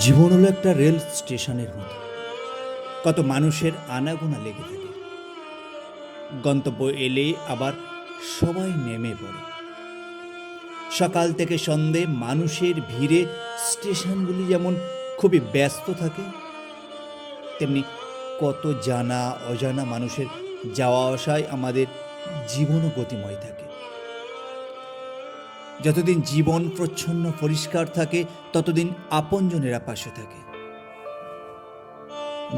জীবন হলো একটা রেল স্টেশনের মতো। কত মানুষের আনাগোনা লেগে থাকে। গন্তব্য এলে আবার সবাই নেমে পড়ে। সকাল থেকে সন্ধে মানুষের ভিড়ে স্টেশনগুলি যেমন খুবই ব্যস্ত থাকে, তেমনি কত জানা অজানা মানুষের যাওয়া আসায় আমাদের জীবনও গতিময় থাকে। যতদিন জীবন প্রচ্ছন্ন, পরিষ্কার থাকে, ততদিন আপনজনেরা পাশে থাকে।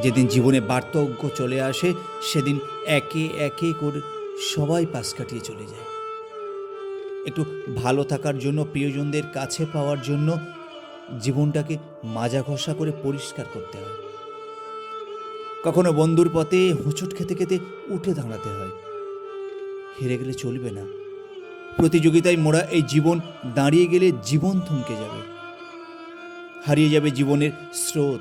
যেদিন জীবনে বার্ধক্য চলে আসে, সেদিন একে একে করে সবাই পাশ কাটিয়ে চলে যায়। একটু ভালো থাকার জন্য, প্রিয়জনদের কাছে পাওয়ার জন্য জীবনটাকে মাজা ঘষা করে পরিষ্কার করতে হয়। কখনো বন্ধুর পথে হোঁচট খেতে খেতে উঠে দাঁড়াতে হয়। হেরে গেলে চলবে না। প্রতিযোগিতায় মোড়া এই জীবন দাঁড়িয়ে গেলে জীবন থমকে যাবে। হারিয়ে যাবে জীবনের স্রোত।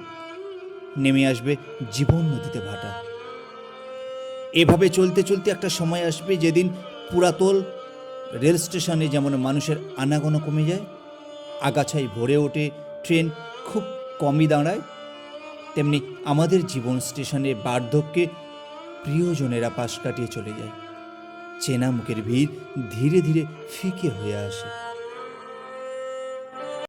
নেমে আসবে জীবন নদীতে ভাটা। এভাবে চলতে চলতে একটা সময় আসবে যেদিন পুরাতল রেল স্টেশনে যেমন মানুষের আনাগোনা কমে যায়, আগাছায় ভরে ওঠে, ট্রেন খুব কমই দাঁড়ায়, তেমনি আমাদের জীবন স্টেশনে বার্ধক্যে প্রিয়জনেরা পাশ কাটিয়ে চলে যায়। চেনা মুখের ভিড় ধীরে ধীরে ফিকে হয়ে আসে।